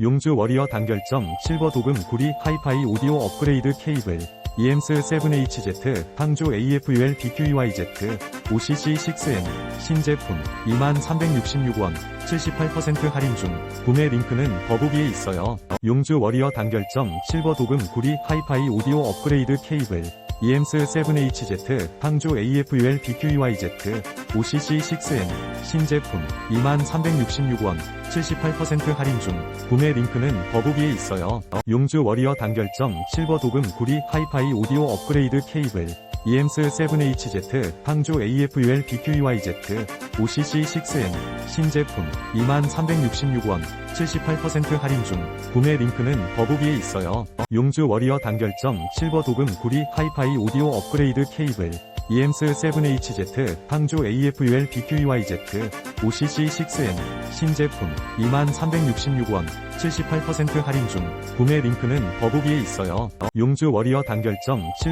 용주 워리어 단결점 실버 도금 구리 하이파이 오디오 업그레이드 케이블 EMS 7HZ 항주 AFUL DQEYZ OCC6N 신제품 2366원 78% 할인 중 구매 링크는 더보기에 있어요. 용주 워리어 단결점 실버 도금 구리 하이파이 오디오 업그레이드 케이블 EMS 7HZ 항주 AFUL DQEYZ OCC6N 신제품 2366원 78% 할인 중 구매 링크는 더보기에 있어요. 용주 워리어 단결점 실버 도금 구리 하이파이 오디오 업그레이드 케이블 EMS 7HZ 항주 AFUL DQEYZ OCC6N 신제품 2366원 78% 할인 중 구매 링크는 더보기에 있어요. 용주 워리어 단결점 실버 도금 구리 하이파이 오디오 업그레이드 케이블 EMS 7HZ 항주 AFUL DQEYZ OCC6N 신제품 2366원 78% 할인 중 구매 링크는 더보기에 있어요. 용주 워리어 단결점 실